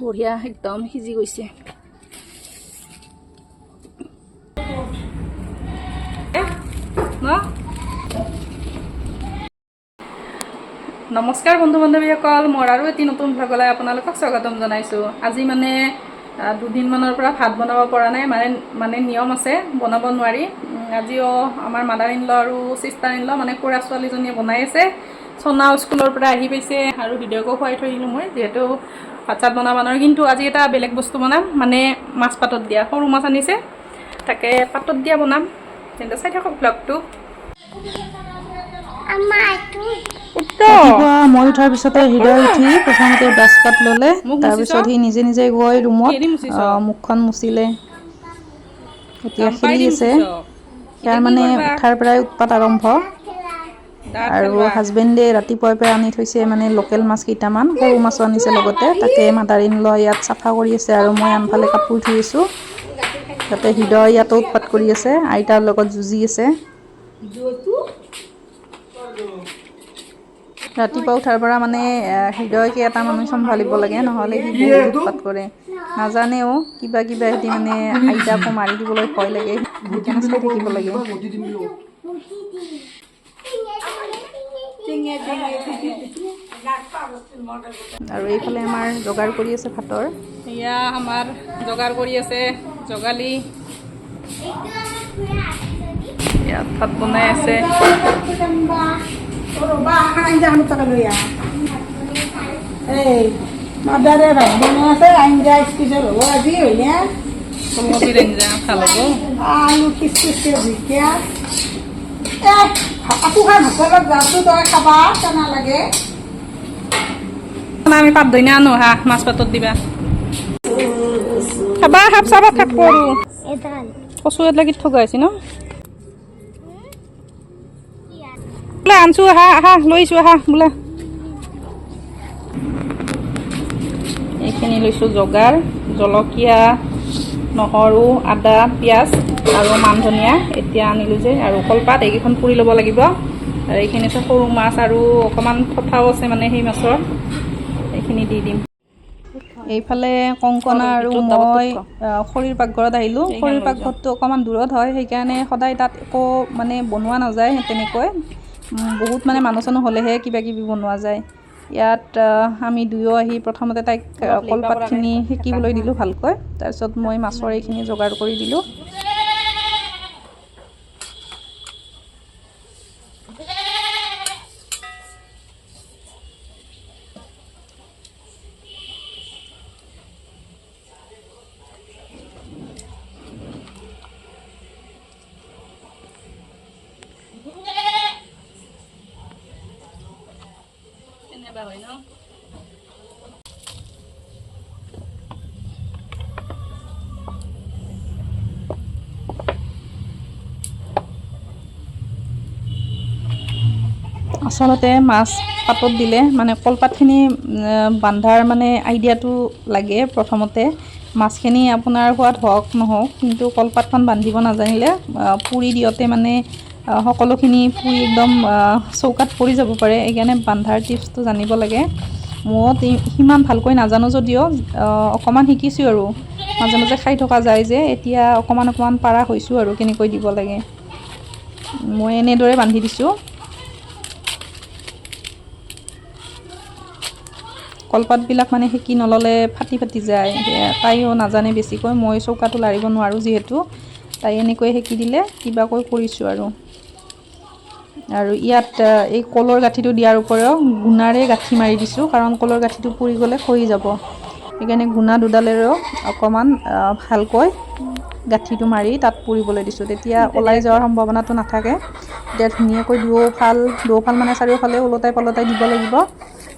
বঢ়িয়া একদম সিজি গৈছে। নমস্কাৰ বন্ধু বান্ধৱীসকল মোৰ আৰু এটি নতুন ভ্লগলৈ আপোনালোকক স্বাগতম জনাইছোঁ। আজি মানে দুদিনমানৰ পৰা ভাত বনাব পৰা নাই মানে মানে নিয়ম আছে বনাব নোৱাৰি। আজিও আমাৰ মাদাৰ ইন ল আৰু চিষ্টাৰ ইন ল মানে খুৰা ছোৱালীজনীয়ে বনাই আছে। চনাও স্কুলৰ পৰা আহি পাইছে আৰু ভিডিঅ'কো খুৱাই থৈ দিলোঁ মই যিহেতু ভাত চাত বনাব নোৱাৰোঁ কিন্তু আজি এটা বেলেগ বস্তু বনাম মানে মাছ পাতত দিয়া। সৰু মাছ আনিছে তাকে পাতত দিয়া বনাম। তেন্তে চাই থাকক ব্লগটো মই উঠাৰ পিছতে হৃদয় উঠি প্ৰথমতে ব্ৰাছ পাত ল'লে তাৰপিছত? সি নিজে নিজে গৈ ৰুমত মুখখন মুচিলে। এতিয়া খেলি আছে। ইয়াৰ মানে? উঠাৰ পৰাই উৎপাত আৰম্ভ। আৰু। হাজবেণ্ডে ৰাতিপুৱাৰ পৰা আনি থৈছে মানে লোকেল মাছ কেইটামান সৰু মাছো আনিছে লগতে। তাকে মাদাৰ ইন ল ইয়াত চাফা কৰি আছে আৰু মই আনফালে কাপোৰ ধুই আছোঁ। তাতে হৃদয় ইয়াতো উৎপাত কৰি আছে আইতাৰ লগত যুঁজি আছে। ৰাতিপুৱা উঠাৰ পৰা মানে হৃদয়কে এটা মানুহ চম্ভালিব লাগে নহ'লে সি বহুত উৎপাত কৰে। নাজানেও কিবা কিবা সিহঁতি মানে আইতাকো মাৰি দিবলৈ ভয় লাগে। সেইকাৰণে চাই থাকিব লাগে। আৰু এইফালে আমাৰ যোগাৰ কৰি আছে ভাতৰ। এয়া আমাৰ যোগাৰ কৰি আছে জগালি। ইয়াত ভাত বনাই আছে। মাদাৰে ভাত বনাই আছে আঞ্জা হ'ব আজি হয়নে ফুলকবিৰ আঞ্জা ভালো হ'ব। আলু খিচখিচকে জিকা খাই হোটেলত যাওঁতো তই খাবা? কেনে লাগে আমি পাত ধইনা আনো হা, মাছ পাতত দিবা। খাবা খাপ চাবা থাকব আৰু কচু এড লাগি থকা হৈছে ন? বোলে আনছো আহা আহা লৈছো আহা বোলে। এইখিনি লৈছোঁ যোগাৰ জলকীয়া নহৰু আদা পিঁয়াজ আৰু মান ধনিয়া এতিয়া আনিলোঁ যে আৰু কলপাত এইকেইখন পুৰি ল'ব লাগিব। আৰু এইখিনি আছে সৰু মাছ আৰু অকণমান থঠাও আছে মানে সেই মাছৰ এইখিনি দি দিম। এইফালে কংকনা আৰু মই খৰিৰ পাকঘৰত আহিলোঁ। খৰিৰ পাকঘৰটো অকণমান দূৰত হয় সেইকাৰণে সদায় তাত একো মানে বনোৱা নাযায় তেনেকৈ। বহুত মানে মানুহ চানুহ হ'লেহে কিবা কিবি বনোৱা যায়। ইয়াত আমি দুয়ো আহি প্ৰথমতে তাইক কলপাতখিনি সেকিবলৈ দিলোঁ ভালকৈ। তাৰপিছত মই মাছৰ এইখিনি যোগাৰ কৰি দিলোঁ। আচলতে মাছ পাতত দিলে মানে কলপাতখিনি বান্ধাৰ মানে আইডিয়াটো লাগে প্ৰথমতে। মাছখিনি আপোনাৰ সোৱাদ হওক নহওক কিন্তু কলপাতখন বান্ধিব নাজানিলে পুৰি দিওঁতে মানে সকলোখিনি পুৰি একদম চৌকাত পৰি যাব পাৰে। সেইকাৰণে বান্ধাৰ টিপছটো জানিব লাগে। ময়ো সিমান ভালকৈ নাজানো যদিও অকণমান শিকিছোঁ আৰু। মাজে মাজে খাই থকা যায় যে, এতিয়া অকণমান অকণমান পাৰা হৈছোঁ আৰু কেনেকৈ দিব লাগে। মই এনেদৰে বান্ধি দিছোঁ। কলপাতবিলাক মানে সেকি নল'লে ফাটি ফাটি যায়। তাইও নাজানে বেছিকৈ। মই চৌকাটো লাৰিব নোৱাৰোঁ যিহেতু। তাই এনেকৈ সেকি দিলে কিবাকৈ কৰিছোঁ আৰু। আৰু ইয়াত এই কলৰ গাঁঠিটো দিয়াৰ উপৰিও গুণাৰে গাঁঠি মাৰি দিছোঁ কাৰণ কলৰ গাঁঠিটো পুৰি গ'লে খহি যাব। সেইকাৰণে গুণা দুডালেৰেও অকণমান ভালকৈ গাঁঠিটো মাৰি তাত পুৰিবলৈ দিছোঁ। তেতিয়া ওলাই যোৱাৰ সম্ভাৱনাটো নাথাকে। তেতিয়া ধুনীয়াকৈ দুয়োফাল দুয়োফাল মানে চাৰিওফালে ওলটাই পলটাই দিব লাগিব।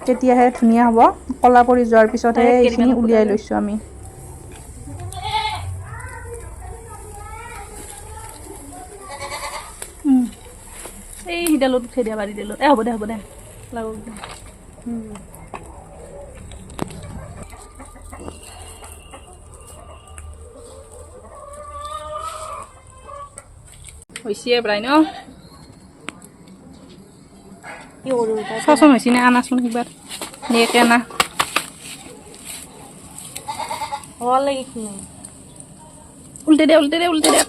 তেতিয়াহে ধুনীয়া হ'ব। ক'লা পৰি যোৱাৰ পিছতহে এইখিনি উলিয়াই লৈছোঁ আমি। এই সিডালত উঠাই দিয়া বাৰী দিলোঁ। এ হ'ব দে হ'ব দে। লাগক দে। হৈছে প্ৰায় ন? চাচোন হৈছে নে? আনাচোন কিবা। নিয়াকে আনা। উল্টে দে উল্টে দে উল্টে দে।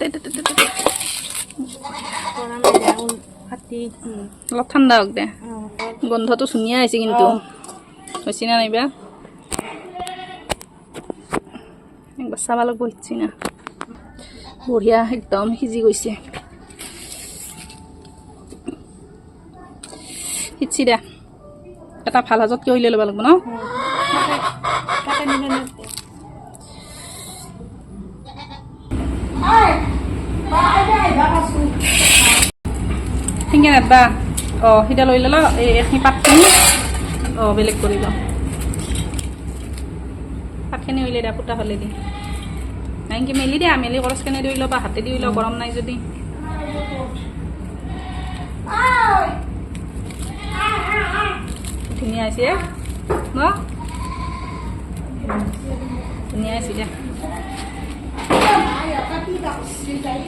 তে। অলপ ঠাণ্ডা হওক দে। গোন্ধটো ধুনীয়া আহিছে কিন্তু। হৈছে না নাইবা একবাৰ চাব লাগিব সিঁচি না। বঢ়িয়া একদম সিজি গৈছে। সিঁচি দে। এটা ভালো সাজতকৈ উলিয়াই ল'ব লাগিব ন? কৈছোঁ সেনেকৈ নেদবা অঁ সিটা লৈ ল'ল, এই এইখিনি পাতখিনি, অঁ, বেলেগ কৰি ল পাতখিনি উলিয়াই দে ফুটা হ'লে দি। নাইনকি মেলি দিয়া, মেলি কৰচখিনি দি লওঁ বা হাতে দি লওঁ গৰম নাই যদি। ধুনীয়া হৈছে ন? ধুনীয়া হৈছে দে আইতা কি কৰিছিল তাই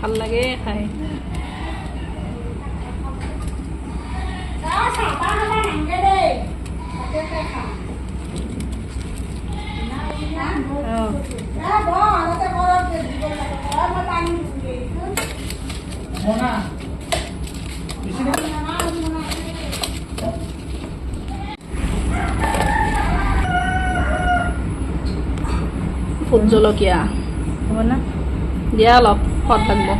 ভালো লাগে খাই। ভোট জলকীয়া। হ'ব না দিয়া অলপ সোৱাদ লাগিব।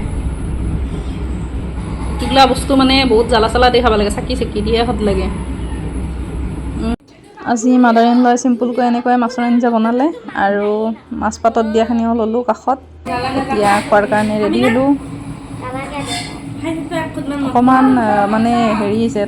এইগিলা বস্তু মানে বহুত জ্বালা চালা দি খাব লাগে চাকি চাকি দিয়ে সোৱাদ লাগে। আজি মাদাৰ লয় চিম্পুলকৈ এনেকৈ মাছৰ আঞ্জা বনালে আৰু মাছ পাতত দিয়াখিনিও ল'লোঁ কাষত। এতিয়া খোৱাৰ কাৰণে ৰেডি হ'লোঁ। অকণমান মানে হেৰি হৈছে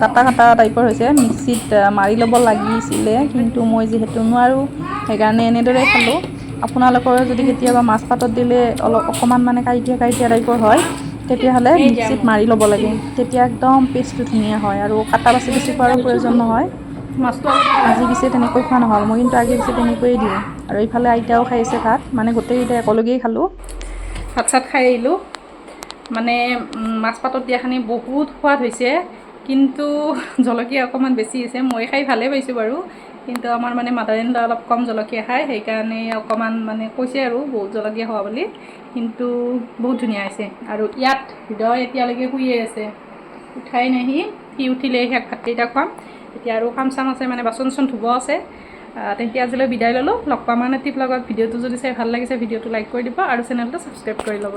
কাটা কাটা টাইপৰ হৈছে মিক্সিত মাৰি ল'ব লাগিছিলে কিন্তু মই যিহেতু নোৱাৰোঁ সেইকাৰণে এনেদৰে খালোঁ। আপোনালোকৰ যদি কেতিয়াবা মাছ পাতত দিলে অলপ অকণমান মানে কাঁইটীয়া কাঁইটীয়া টাইপৰ হয় তেতিয়াহ'লে মিক্সিত মাৰি ল'ব লাগে। তেতিয়া একদম পেষ্টটো ধুনীয়া হয় আৰু কাটা বাছি বাছি খোৱাৰো প্ৰয়োজন নহয়। মাছটো আজি পিছে তেনেকৈ খোৱা নহ'ল মই কিন্তু আগে পিছে তেনেকৈয়ে দিওঁ। আৰু ইফালে আইতাও খাই আছে ভাত মানে গোটেইকেইটা একেলগেই খালোঁ। ভাত চাত খাই আহিলোঁ। মানে মাছ পাতত দিয়াখিনি বহুত সোৱাদ হৈছে কিন্তু জলকীয়া অকণমান বেছি হৈছে মই খাই ভালেই পাইছোঁ বাৰু। কিন্তু আমাৰ মানে মাদাৰ ইন অলপ কম জলকীয়া খায়, সেইকাৰণে অকণমান মানে কৈছে আৰু বহুত জলকীয়া খোৱা বুলি। কিন্তু বহুত ধুনীয়া হৈছে। আৰু ইয়াত হৃদয় এতিয়ালৈকে শুইয়ে আছে। উঠাই নাই সি। উঠিলে শেষ ভাতকেইটা খুৱাম। এতিয়া আৰু কাম চাম আছে মানে বাচন চাচন ধুব আছে। তেতিয়া আজিলৈ বিদায় ল'লোঁ। লগ পাম মানে টিপ লগত ভিডিঅ'টো যদি চাই ভালো লাগিছে, ভিডিঅ'টো লাইক কৰি দিব আৰু চেনেলটো ছাবস্ক্ৰাইব কৰি ল'ব।